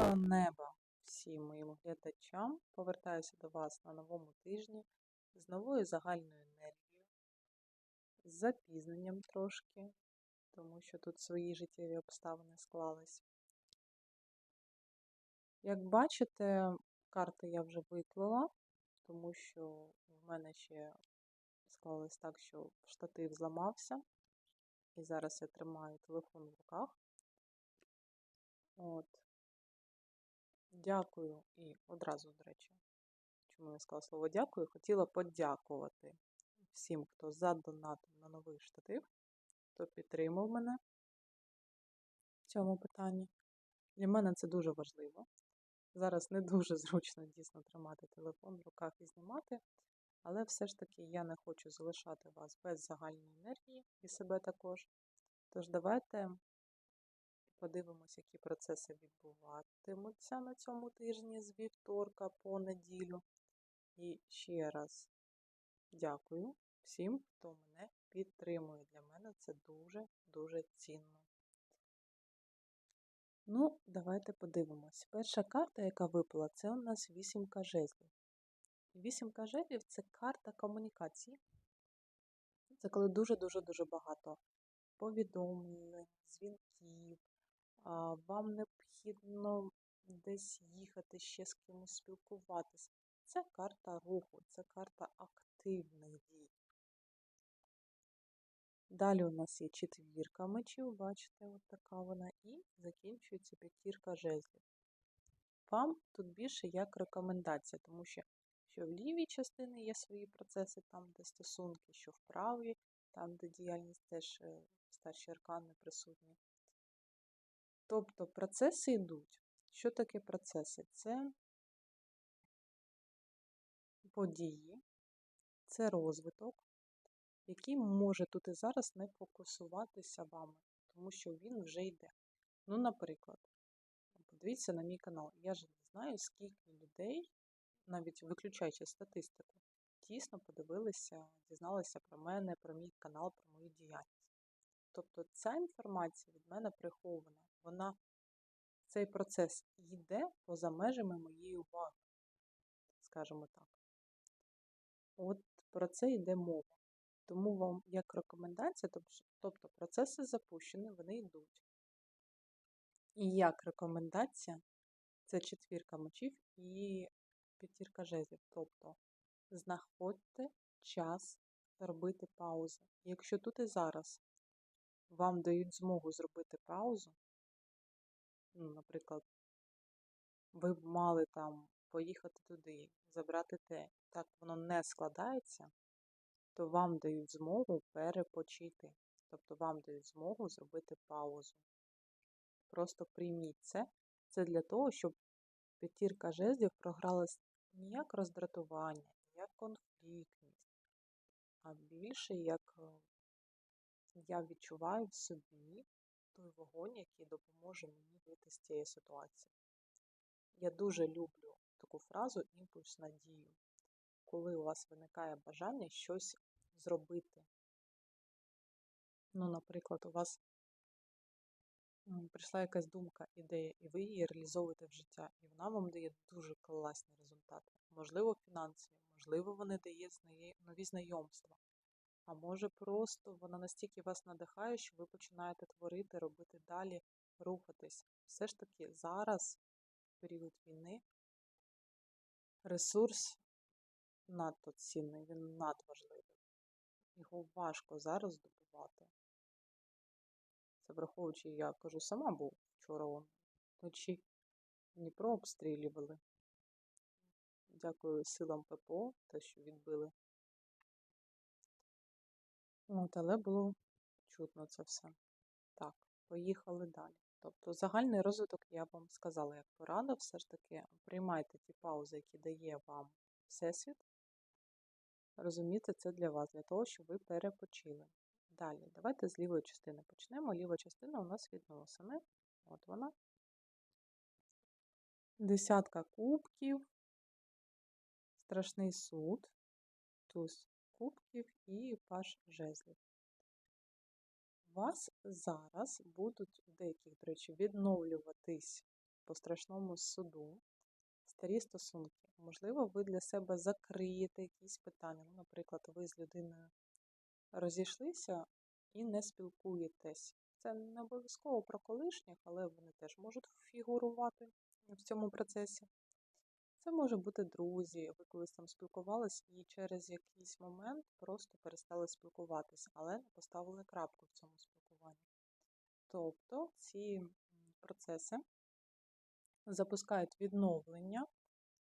Мирного неба всім моїм глядачам. Повертаюся до вас на новому тижні з новою загальною енергією, з запізненням трошки, тому що тут свої життєві обставини склались. Як бачите, карти я вже виклала, тому що в мене ще склалось так, що штатив зламався, і зараз я тримаю телефон в руках. От. Дякую і одразу, до речі, чому я сказала слово дякую, хотіла подякувати всім, хто задонатив на новий штатив, хто підтримав мене в цьому питанні. Для мене це дуже важливо. Зараз не дуже зручно дійсно тримати телефон в руках і знімати, але все ж таки я не хочу залишати вас без загальної енергії і себе також. Тож давайте Подивимось, які процеси відбуватимуться на цьому тижні з вівторка по неділю. І ще раз дякую всім, хто мене підтримує. Для мене це дуже-дуже цінно. Ну, давайте подивимось. Перша карта, яка випала, це у нас вісімка жезлів. Вісімка жезлів це карта комунікації. Це коли дуже-дуже дуже багато повідомлень, дзвінків, вам необхідно десь їхати, ще з кимось спілкуватися. Це карта руху, це карта активних дій. Далі у нас є четвірка мечів, бачите, от така вона, і закінчується п'ятірка жезлів. Вам тут більше як рекомендація, тому що що в лівій частині є свої процеси, там, де стосунки, що в правій, там, де діяльність теж е, старші аркани присутні. Тобто процеси йдуть. Що таке процеси? Це події, це розвиток, який може тут і зараз не фокусуватися вами, тому що він вже йде. Ну, наприклад, подивіться на мій канал. Я ж не знаю, скільки людей, навіть виключаючи статистику, дійсно подивилися, дізналися про мене, про мій канал, про мою діяльність. Тобто ця інформація від мене прихована вона цей процес йде поза межами моєї уваги, скажімо так. От про це йде мова. Тому вам як рекомендація, тобто процеси запущені, вони йдуть. І як рекомендація це четвірка мочів і п'ятірка жезлів. Тобто знаходьте час робити паузи. Якщо тут і зараз вам дають змогу зробити паузу, ну, наприклад, ви б мали там поїхати туди, забрати те, так воно не складається, то вам дають змогу перепочити. Тобто вам дають змогу зробити паузу. Просто прийміть це. Це для того, щоб п'ятірка жезлів програлась не як роздратування, не як конфліктність, а більше як е, я відчуваю в собі той вогонь, який допоможе мені вийти з цієї ситуації. Я дуже люблю таку фразу імпульс на дію, коли у вас виникає бажання щось зробити. Ну, наприклад, у вас прийшла якась думка, ідея, і ви її реалізовуєте в життя, і вона вам дає дуже класні результати. Можливо, фінансові, можливо, вони дає нові знайомства. А може просто вона настільки вас надихає, що ви починаєте творити, робити далі, рухатись. Все ж таки зараз, в період війни, ресурс надто цінний, він надважливий. Його важко зараз здобувати. Це враховуючи, я кажу, сама був вчора вночі Дніпро обстрілювали. Дякую силам ППО, те, що відбили От, але було чутно це все. Так, поїхали далі. Тобто загальний розвиток я вам сказала, як порада, все ж таки приймайте ті паузи, які дає вам Всесвіт. Розумієте, це для вас, для того, щоб ви перепочили. Далі, давайте з лівої частини почнемо. Ліва частина у нас відносини. От вона. Десятка кубків, страшний суд, туз кубків і паш жезлів. Вас зараз будуть у деяких, до речі, відновлюватись по страшному суду, старі стосунки. Можливо, ви для себе закриєте якісь питання. Ну, наприклад, ви з людиною розійшлися і не спілкуєтесь. Це не обов'язково про колишніх, але вони теж можуть фігурувати в цьому процесі. Це може бути друзі, ви колись там спілкувались і через якийсь момент просто перестали спілкуватися, але не поставили крапку в цьому спілкуванні. Тобто ці процеси запускають відновлення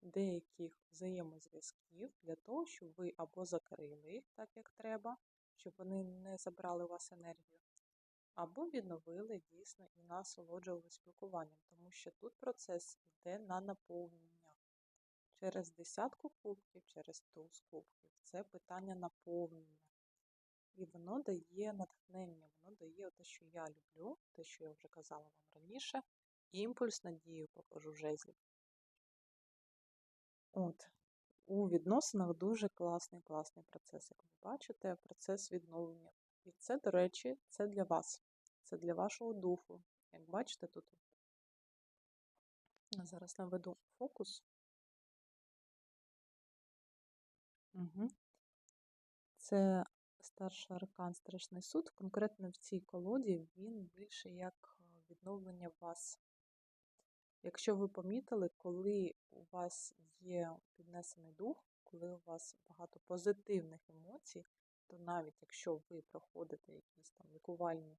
деяких взаємозв'язків для того, щоб ви або закрили їх так, як треба, щоб вони не забрали у вас енергію, або відновили дійсно і насолоджували спілкуванням, тому що тут процес йде на наповнення. Через десятку кубків, через туз кубків. Це питання наповнення. І воно дає натхнення, воно дає те, що я люблю, те, що я вже казала вам раніше, імпульс надію покажу жезлів. От. У відносинах дуже класний, класний процес, як ви бачите, процес відновлення. І це, до речі, це для вас, це для вашого духу. Як бачите, тут зараз наведу фокус. Угу. Це старший аркан Страшний суд. Конкретно в цій колоді він більше як відновлення вас. Якщо ви помітили, коли у вас є піднесений дух, коли у вас багато позитивних емоцій, то навіть якщо ви проходите якісь там лікувальні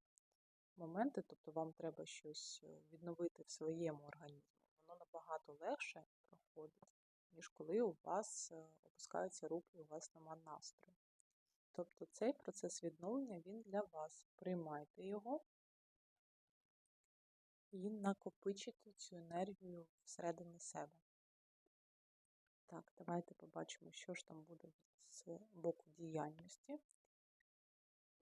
моменти, тобто вам треба щось відновити в своєму організмі, воно набагато легше проходить, ніж коли у вас опускаються руки, у вас нема настрою. Тобто цей процес відновлення він для вас. Приймайте його і накопичити цю енергію всередині себе. Так, давайте побачимо, що ж там буде з боку діяльності.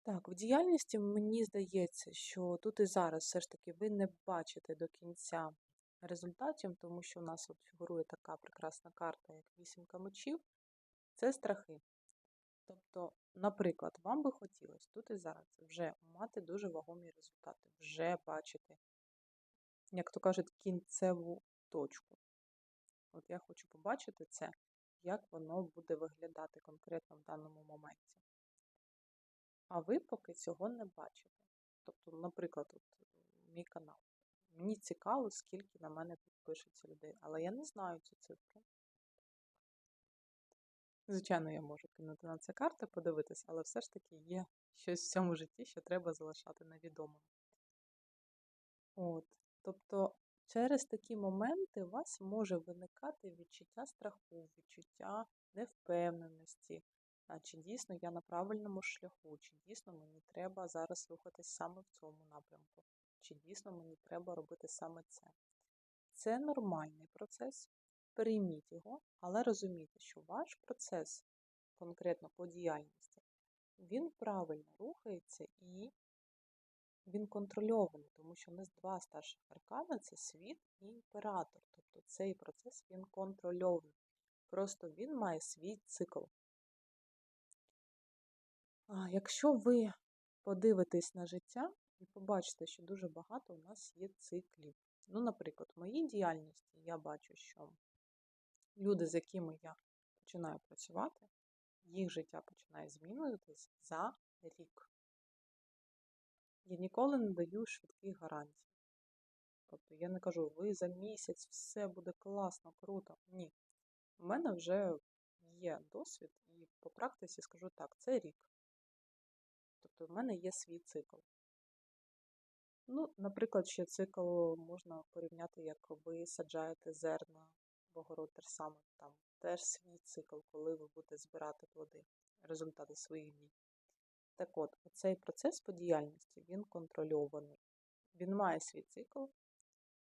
Так, в діяльності мені здається, що тут і зараз все ж таки ви не бачите до кінця результатів, тому що у нас от фігурує така прекрасна карта, як вісімка мечів. Це страхи. Тобто, наприклад, вам би хотілося тут і зараз вже мати дуже вагомі результати, вже бачити, як то кажуть, кінцеву точку. От я хочу побачити це, як воно буде виглядати конкретно в даному моменті. А ви поки цього не бачите. Тобто, наприклад, от мій канал. Мені цікаво, скільки на мене підпишеться людей, але я не знаю цю цифру. Звичайно, я можу кинути на це карти, подивитися, але все ж таки є щось в цьому житті, що треба залишати невідомим. От. Тобто через такі моменти у вас може виникати відчуття страху, відчуття невпевненості, а чи дійсно я на правильному шляху, чи дійсно мені треба зараз рухатись саме в цьому напрямку, чи дійсно мені треба робити саме це. Це нормальний процес, прийміть його, але розумійте, що ваш процес, конкретно по діяльності, він правильно рухається і він контрольований, тому що у нас два старших аркана це світ і імператор. Тобто цей процес він контрольований. Просто він має свій цикл. А Якщо ви подивитесь на життя і побачите, що дуже багато у нас є циклів. Ну, наприклад, в моїй діяльності я бачу, що люди, з якими я починаю працювати, їх життя починає змінюватись за рік. Я ніколи не даю швидких гарантій. Тобто я не кажу, ви за місяць все буде класно, круто. Ні. У мене вже є досвід, і по практиці скажу так, це рік. Тобто в мене є свій цикл. Ну, Наприклад, ще цикл можна порівняти, як ви саджаєте зерна в огород те саме. Там теж свій цикл, коли ви будете збирати плоди, результати своїх дій. Так от, цей процес по діяльності, він контрольований. Він має свій цикл,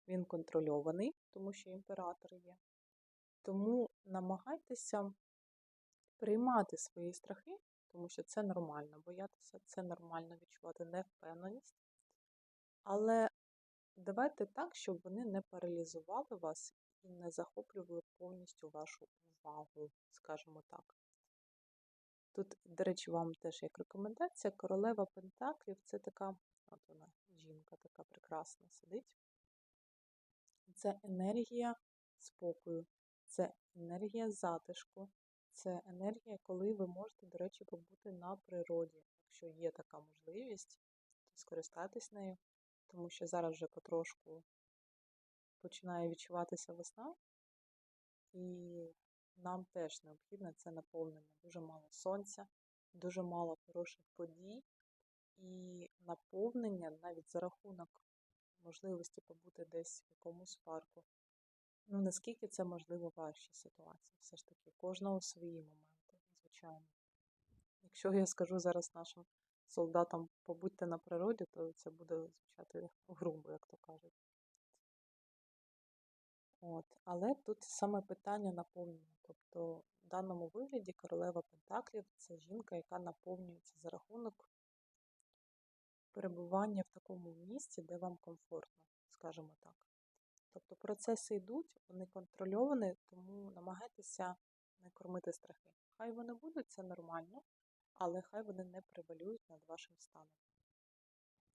він контрольований, тому що імператор є. Тому намагайтеся приймати свої страхи, тому що це нормально боятися, це нормально відчувати невпевненість. Але давайте так, щоб вони не паралізували вас і не захоплювали повністю вашу увагу, скажімо так. Тут, до речі, вам теж як рекомендація, королева Пентаклів це така, от вона, жінка така прекрасна сидить. Це енергія спокою, це енергія затишку, це енергія, коли ви можете, до речі, побути на природі. Якщо є така можливість, то скористатись нею, тому що зараз вже потрошку починає відчуватися весна, і нам теж необхідне це наповнення. Дуже мало сонця, дуже мало хороших подій і наповнення навіть за рахунок можливості побути десь в якомусь парку. Ну, наскільки це можливо вашій ситуації? Все ж таки, кожного свої моменти, звичайно. Якщо я скажу зараз нашим солдатам побудьте на природі, то це буде звучати грубо, як то кажуть. От. Але тут саме питання наповнення. Тобто, в даному вигляді королева Пентаклів це жінка, яка наповнюється за рахунок перебування в такому місці, де вам комфортно, скажімо так. Тобто процеси йдуть, вони контрольовані, тому намагайтеся не кормити страхи. Хай вони будуть, це нормально, але хай вони не превалюють над вашим станом.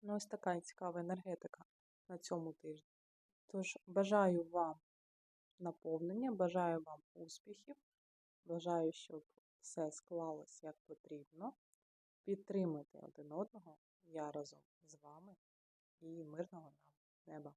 Ну, ось така цікава енергетика на цьому тижні. Тож, бажаю вам наповнення, бажаю вам успіхів, бажаю, щоб все склалось як потрібно. Підтримуйте один одного, я разом з вами і мирного нам неба.